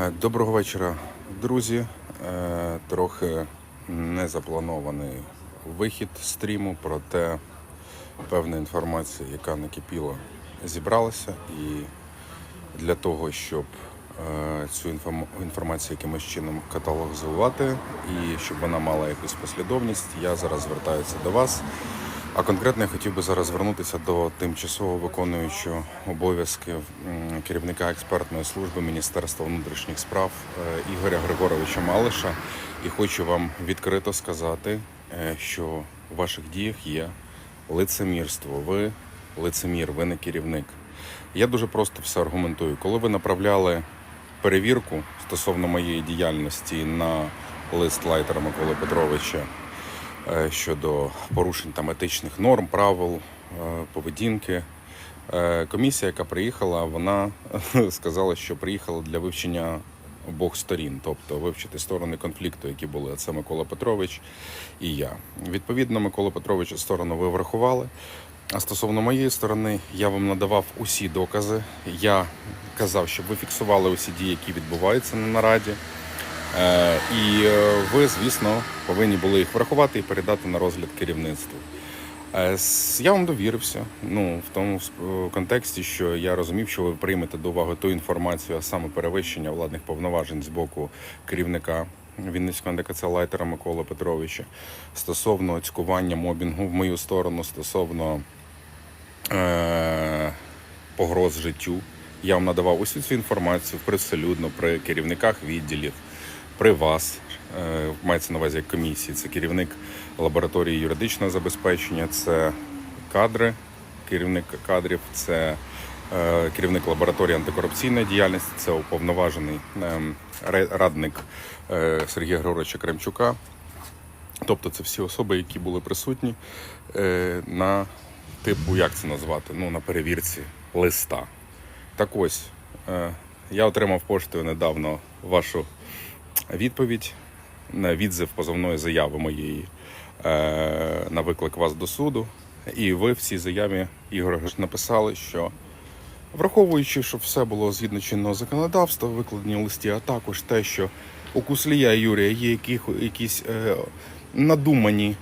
Е, Доброго вечора, друзі. Е, Трохи незапланований вихід стріму, проте певна інформація, яка накипіла, зібралася. І для того, щоб цю інформ- інформацію якимось чином каталогізувати і щоб вона мала якусь послідовність, я зараз звертаюся до вас. А конкретно я хотів би зараз звернутися до тимчасово виконуючого обов'язки керівника експертної служби Міністерства внутрішніх справ е, Ігоря Григоровича Малиша. І хочу вам відкрито сказати, е, що в ваших діях є лицемірство. Ви лицемір, ви не керівник. Я дуже просто все аргументую. Коли ви направляли перевірку стосовно моєї діяльності на лист Лайтера Миколи Петровича е, щодо порушень там етичних норм, правил, е, поведінки. Е, Комісія, яка приїхала, вона сказала, що приїхала для вивчення обох сторін, тобто вивчити сторони конфлікту, які були. Це Микола Петрович і я. Відповідно, Микола Петровича сторону ви врахували. А стосовно моєї сторони, я вам надавав усі докази. Я казав, щоб ви фіксували усі дії, які відбуваються на нараді. Е, І е, ви, звісно, повинні були їх врахувати і передати на розгляд керівництву. Е, Я вам довірився. Ну, в тому контексті, що я розумів, що ви приймете до уваги ту інформацію, а саме перевищення владних повноважень з боку керівника Вінницького НДКЦ Лайтера Миколи Петровича стосовно цькування мобінгу в мою сторону, стосовно погроз життю. Я вам надавав усю цю інформацію привселюдно при керівниках відділів, при вас, е, мається на увазі як комісії. Це керівник лабораторії юридичного забезпечення, це кадри, керівник кадрів, це е, керівник лабораторії антикорупційної діяльності, це уповноважений ем, радник е, Сергія Григоровича Кремчука. Тобто це всі особи, які були присутні е, на типу, як це назвати? Ну, на перевірці листа. Так ось, е, я отримав поштою недавно вашу відповідь на відзив позовної заяви моєї е, на виклик вас до суду. І ви в цій заяві, Ігор, написали, що враховуючи, що все було згідно чинного законодавства, викладені листі, а також те, що у Куслія Юрія є якісь е, надумані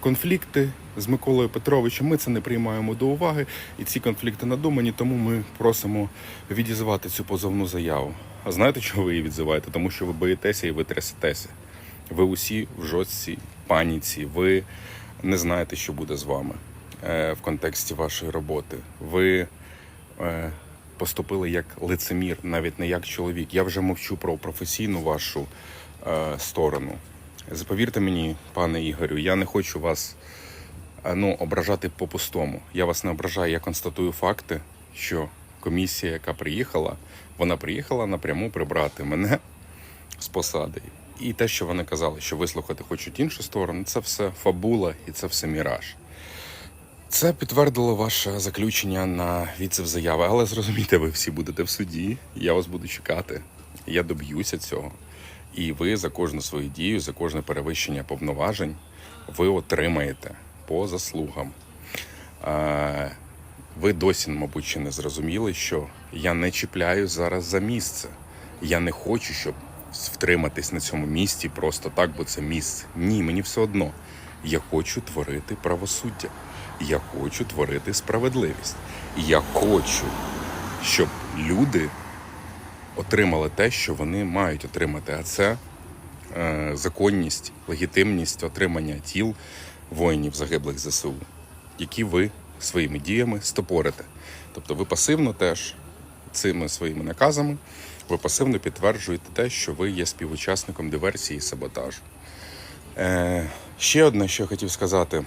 конфлікти з Миколою Петровичем. Ми це не приймаємо до уваги, і ці конфлікти надумані, тому ми просимо відізвати цю позовну заяву. А знаєте, чого ви її відзиваєте? Тому що ви боїтеся і ви трясетеся. Ви усі в жорстцій паніці, ви не знаєте, що буде з вами е, в контексті вашої роботи. Ви е, поступили як лицемір, навіть не як чоловік. Я вже мовчу про професійну вашу е, сторону. Повірте мені, пане Ігорю, я не хочу вас е, ну, ображати по-пустому. Я вас не ображаю, я констатую факти, що комісія, яка приїхала, вона приїхала напряму прибрати мене з посади. І те, що вони казали, що вислухати хочуть іншу сторону, це все фабула і це все міраж. Це підтвердило ваше заключення на відзив заяви, але зрозумійте, ви всі будете в суді. Я вас буду чекати. Я доб'юся цього. І ви за кожну свою дію, за кожне перевищення повноважень, ви отримаєте по заслугам. Ви досі, мабуть, ще не зрозуміли, що я не чіпляю зараз за місце. Я не хочу, щоб втриматись на цьому місці просто так, бо це місце. Ні, мені все одно. Я хочу творити правосуддя. Я хочу творити справедливість. Я хочу, щоб люди отримали те, що вони мають отримати. А це е, законність, легітимність отримання тіл воїнів загиблих ЗСУ, які ви своїми діями стопорите. Тобто ви пасивно теж цими своїми наказами, ви пасивно підтверджуєте те, що ви є співучасником диверсії і саботажу. Е, ще одне, що я хотів сказати,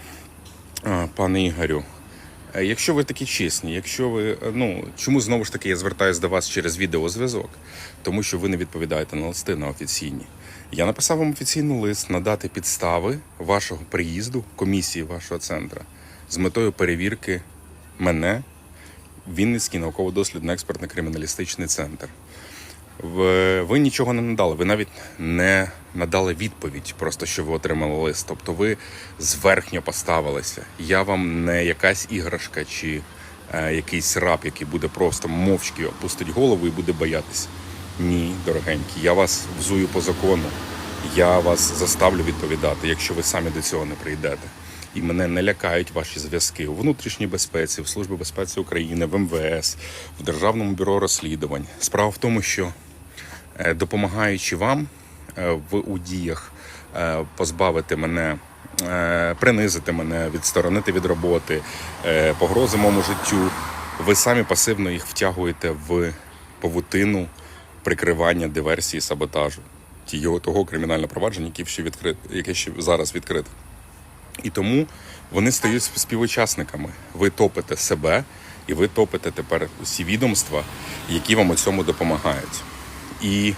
е, пане Ігорю. Е, Якщо ви такі чесні, якщо ви е, ну чому знову ж таки я звертаюся до вас через відеозв'язок, тому що ви не відповідаєте на листи на офіційні. Я написав вам офіційний лист надати підстави вашого приїзду, комісії вашого центру з метою перевірки мене Вінницький науково-дослідно експертно криміналістичний центр. Ви нічого не надали, ви навіть не надали відповідь, просто що ви отримали лист. Тобто ви зверхньо поставилися. Я вам не якась іграшка чи е, якийсь раб, який буде просто мовчки опустить голову і буде боятися. Ні, дорогенькі, я вас взую по закону. Я вас заставлю відповідати, якщо ви самі до цього не прийдете. І мене не лякають ваші зв'язки у внутрішній безпеці, в Службі безпеці України, в МВС, в Державному бюро розслідувань. Справа в тому, що допомагаючи вам е, в у діях е, позбавити мене, е, принизити мене, відсторонити від роботи, е, погрози моєму життю, ви самі пасивно їх втягуєте в павутину прикривання диверсії, саботажу тієї- того кримінального провадження, яке ще відкрит, яке ще зараз відкрите. І тому вони стають співучасниками. Ви топите себе, і ви топите тепер усі відомства, які вам у цьому допомагають. І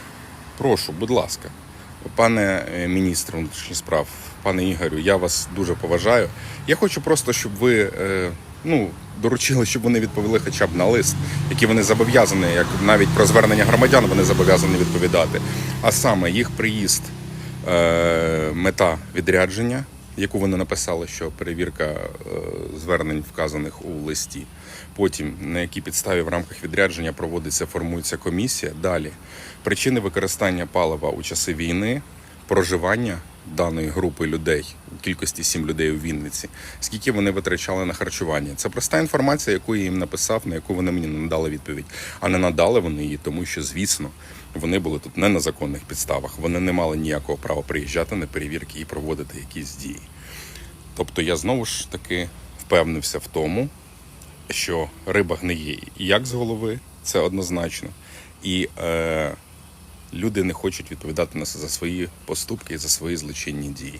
прошу, будь ласка, пане е, міністр внутрішніх справ, пане Ігорю, я вас дуже поважаю. Я хочу просто, щоб ви е, ну, доручили, щоб вони відповіли хоча б на лист, який вони зобов'язані, як навіть про звернення громадян вони зобов'язані відповідати. А саме їх приїзд, е, мета відрядження, яку вони написали, що перевірка звернень вказаних у листі. Потім на якій підставі в рамках відрядження проводиться, формується комісія. Далі причини використання палива у часи війни, проживання даної групи людей кількості сім людей у Вінниці, скільки вони витрачали на харчування. Це проста інформація, яку я їм написав, на яку вони мені не надали відповідь. А не надали вони її, тому що, звісно, вони були тут не на законних підставах. Вони не мали ніякого права приїжджати на перевірки і проводити якісь дії. Тобто я знову ж таки впевнився в тому, що риба гниє як з голови, це однозначно. І е, люди не хочуть відповідати нас за свої поступки і за свої злочинні дії.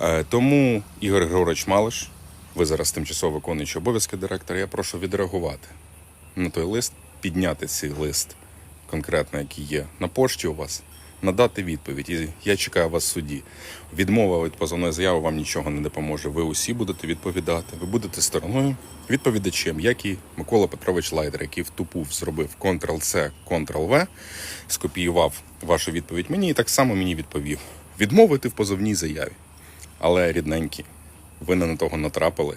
Е, тому, Ігор Григорович Малиш, ви зараз тимчасово виконуючий обов'язки директора, я прошу відреагувати на той лист, підняти цей лист, конкретно, який є на пошті у вас, надати відповідь. І я чекаю вас в суді. Відмова від позовної заяви вам нічого не допоможе. Ви усі будете відповідати. Ви будете стороною відповідачем, як і Микола Петрович Лайдер, який в тупу зробив Ctrl-C, Ctrl-V, скопіював вашу відповідь мені і так само мені відповів. Відмовити в позовній заяві. Але рідненькі, ви не на того натрапили.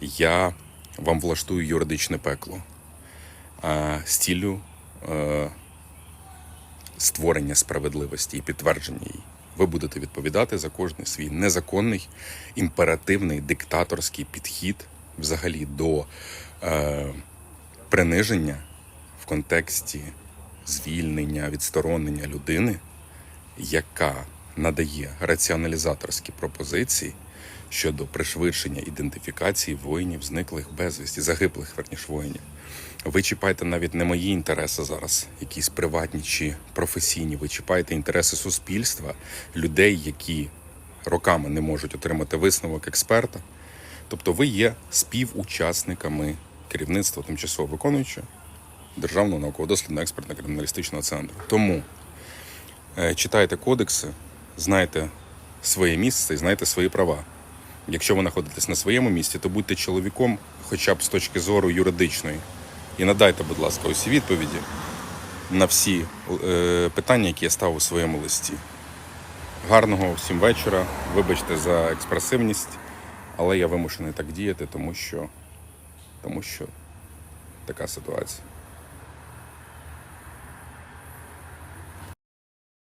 Я вам влаштую юридичне пекло з ціллю е, створення справедливості і підтвердження її. Ви будете відповідати за кожний свій незаконний, імперативний диктаторський підхід взагалі до е, приниження в контексті звільнення, відсторонення людини, яка надає раціоналізаторські пропозиції щодо пришвидшення ідентифікації воїнів, зниклих безвісті, загиблих верніш воїнів. Ви чіпаєте навіть не мої інтереси зараз, якісь приватні чи професійні. Ви чіпаєте інтереси суспільства, людей, які роками не можуть отримати висновок експерта. Тобто ви є співучасниками керівництва тимчасово виконуючого Державного науково-дослідного експертно криміналістичного центру. Тому е, читайте кодекси, знайте своє місце і знайте свої права. Якщо ви знаходитесь на своєму місці, то будьте чоловіком хоча б з точки зору юридичної. І надайте, будь ласка, усі відповіді на всі е, питання, які я став у своєму листі. Гарного всім вечора. Вибачте за експресивність, але я вимушений так діяти, тому що, тому що така ситуація.